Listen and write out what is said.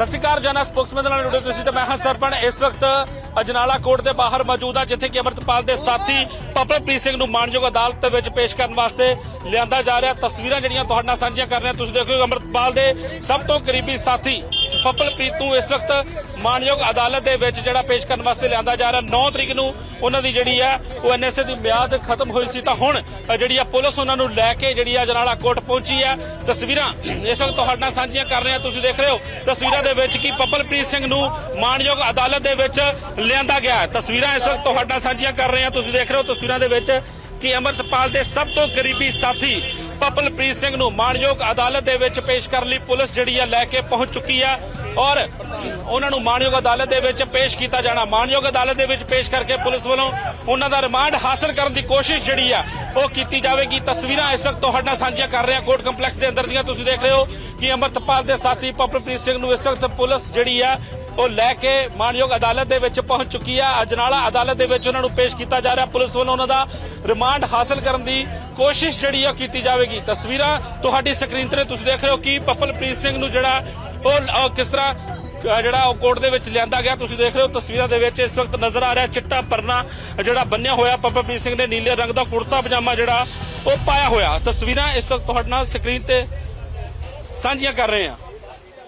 ਸਤਿ ਸ਼੍ਰੀ ਅਕਾਲ ਜਨਾ ਸਪੋਕਸਮੈਨ ਨਾਲ ਜੁੜੇ ਤੁਸੀਂ ਤੇ ਮੈਂ ਹਾਂ ਸਰਪਣ। ਇਸ ਵਕਤ ਅਜਨਾਲਾ ਕੋਰਟ ਦੇ ਬਾਹਰ ਮੌਜੂਦ ਹਾਂ, ਜਿੱਥੇ ਕਿ ਅਮਰਤਪਾਲ ਦੇ ਸਾਥੀ ਪਪਲਪ੍ਰੀਤ ਸਿੰਘ ਨੂੰ ਮਾਨਯੋਗ ਅਦਾਲਤ ਵਿੱਚ ਪੇਸ਼ ਕਰਨ ਵਾਸਤੇ ਲਿਆਂਦਾ ਜਾ ਰਿਹਾ। ਤਸਵੀਰਾਂ ਜਿਹੜੀਆਂ ਤੁਹਾਡੇ ਨਾਲ ਸਾਂਝੀਆਂ ਕਰ ਰਹੇ, ਤੁਸੀਂ ਦੇਖੋ ਅਮਰਤਪਾਲ ਦੇ ਸਭ ਤੋਂ ਕਰੀਬੀ ਸਾਥੀ ਪਪਲਪ੍ਰੀਤ ਨੂੰ ਇਸ ਵਕਤ ਮਾਨਯੋਗ ਅਦਾਲਤ ਦੇ ਵਿੱਚ ਜਿਹੜਾ ਪੇਸ਼ ਕਰਨ ਵਾਸਤੇ ਲਿਆਂਦਾ ਜਾ ਰਿਹਾ 9 ਤਰੀਕ ਨੂੰ ਉਹਨਾਂ ਦੀ ਜਿਹੜੀ ਹੈ, ਉਹ ਐਨਐਸਏ ਦੀ ਮਿਆਦ ਖਤਮ ਹੋਈ ਸੀ। ਤਾਂ ਹੁਣ ਜਿਹੜੀ ਆ ਪੁਲਿਸ ਉਹਨਾਂ ਨੂੰ ਲੈ ਕੇ ਜਿਹੜੀ ਆ ਅਜਨਾਲਾ ਕੋਰਟ ਪਹੁੰਚੀ ਹੈ। ਤਸਵੀਰਾਂ ਇਸ ਵਕਤ ਤੁਹਾਡੇ ਨਾਲ ਸਾਂਝੀਆਂ ਕਰ ਰਹੇ ਹਾਂ। ਤੁਸੀਂ ਦੇਖ ਰਹੇ ਹੋ ਤਸਵੀਰਾਂ ਦੇ ਵਿੱਚ ਕਿ ਪਪਲਪ੍ਰੀਤ ਸਿੰਘ ਨੂੰ ਮਾਨਯੋਗ ਅਦਾਲਤ ਦੇ ਵਿੱਚ ਲਿਆਂਦਾ ਗਿਆ ਤਸਵੀਰਾਂ ਇਸ ਵਕਤ ਤੁਹਾਡੇ ਨਾਲ ਸਾਂਝੀਆਂ ਕਰ ਰਹੇ ਹਾਂ। ਤੁਸੀਂ ਦੇਖ ਰਹੇ ਹੋ ਤਸਵੀਰਾਂ ਦੇ ਵਿੱਚ ਕਿ ਅਮਰਤਪਾਲ ਦੇ ਸਭ ਤੋਂ ਗਰੀਬੀ ਸਾਥੀ ਪਪਲਪ੍ਰੀਤ ਸਿੰਘ ਨੂੰ ਮਾਨਯੋਗ ਅਦਾਲਤ ਦੇ ਵਿੱਚ ਪੇਸ਼ ਕਰਨ ਲਈ ਪੁਲਿਸ ਜਿਹੜੀ ਆ ਲੈ ਕੇ ਪਹੁੰਚ ਚੁੱਕੀ ਆ ਔਰ ਉਹਨਾਂ ਨੂੰ ਮਾਨਯੋਗ ਅਦਾਲਤ ਦੇ ਵਿੱਚ ਪੇਸ਼ ਕੀਤਾ ਜਾਣਾ। ਮਾਨਯੋਗ ਅਦਾਲਤ ਦੇ ਵਿੱਚ ਪੇਸ਼ ਕਰਕੇ ਪੁਲਿਸ ਵੱਲੋਂ ਉਹਨਾਂ ਦਾ ਰਿਮਾਂਡ ਹਾਸਲ ਕਰਨ ਦੀ ਕੋਸ਼ਿਸ਼ ਜਿਹੜੀ ਆ ਉਹ ਕੀਤੀ ਜਾਵੇਗੀ। ਤਸਵੀਰਾਂ ਇਸ ਵਕਤ ਤੁਹਾਡੇ ਨਾਲ ਸਾਂਝੀਆਂ ਕਰ ਰਹੇ ਹਾਂ। ਕੋਰਟ ਕੰਪਲੈਕਸ ਦੇ ਅੰਦਰ ਦੀਆਂ ਤੁਸੀਂ ਦੇਖ ਰਹੇ ਹੋ ਕਿ ਅਮਰਤਪਾਲ ਦੇ ਸਾਥੀ ਪਪਲਪ੍ਰੀਤ ਸਿੰਘ ਨੂੰ ਇਸ ਵਕਤ ਪੁਲਿਸ ਜਿਹੜੀ ਆ ਉਹ ਲੈ ਕੇ ਮਾਨਯੋਗ ਅਦਾਲਤ ਦੇ ਵਿੱਚ ਪਹੁੰਚ ਚੁੱਕੀ ਆ। ਅਜਨਾਲਾ ਅਦਾਲਤ ਦੇ ਵਿੱਚ ਉਹਨਾਂ ਨੂੰ ਪੇਸ਼ ਕੀਤਾ ਜਾ ਰਿਹਾ। ਪੁਲਿਸ ਵੱਲੋਂ ਉਹਨਾਂ ਦਾ ਰਿਮਾਂਡ ਹਾਸਲ ਕਰਨ ਦੀ ਕੋਸ਼ਿਸ਼ ਜਿਹੜੀ ਆ ਉਹ ਕੀਤੀ ਜਾਵੇਗੀ। ਤਸਵੀਰਾਂ ਤੁਹਾਡੀ ਸਕਰੀਨ ਤੇ ਤੁਸੀਂ ਦੇਖ ਰਹੇ ਹੋ ਕਿ ਪਪਲਪ੍ਰੀਤ ਸਿੰਘ ਨੂੰ ਜਿਹੜਾ ਉਹ ਕਿਸ ਤਰ੍ਹਾਂ ਜਿਹੜਾ ਉਹ ਕੋਰਟ ਦੇ ਵਿੱਚ ਲਿਆਂਦਾ ਗਿਆ। ਤੁਸੀਂ ਦੇਖ ਰਹੇ ਹੋ ਤਸਵੀਰਾਂ ਦੇ ਵਿੱਚ ਇਸ ਵਕਤ ਨਜ਼ਰ ਆ ਰਿਹਾ ਚਿੱਟਾ ਪਰਨਾ ਜਿਹੜਾ ਬੰਨਿਆ ਹੋਇਆ। ਪਪਲਪ੍ਰੀਤ ਸਿੰਘ ਨੇ ਨੀਲੇ ਰੰਗ ਦਾ ਕੁੜਤਾ, ਪਜਾਮਾ ਜਿਹੜਾ ਉਹ ਪਾਇਆ ਹੋਇਆ। ਤਸਵੀਰਾਂ ਇਸ ਵਕਤ ਤੁਹਾਡੇ ਨਾਲ ਸਕਰੀਨ ਤੇ ਸਾਂਝੀਆਂ ਕਰ ਰਹੇ ਹਾਂ।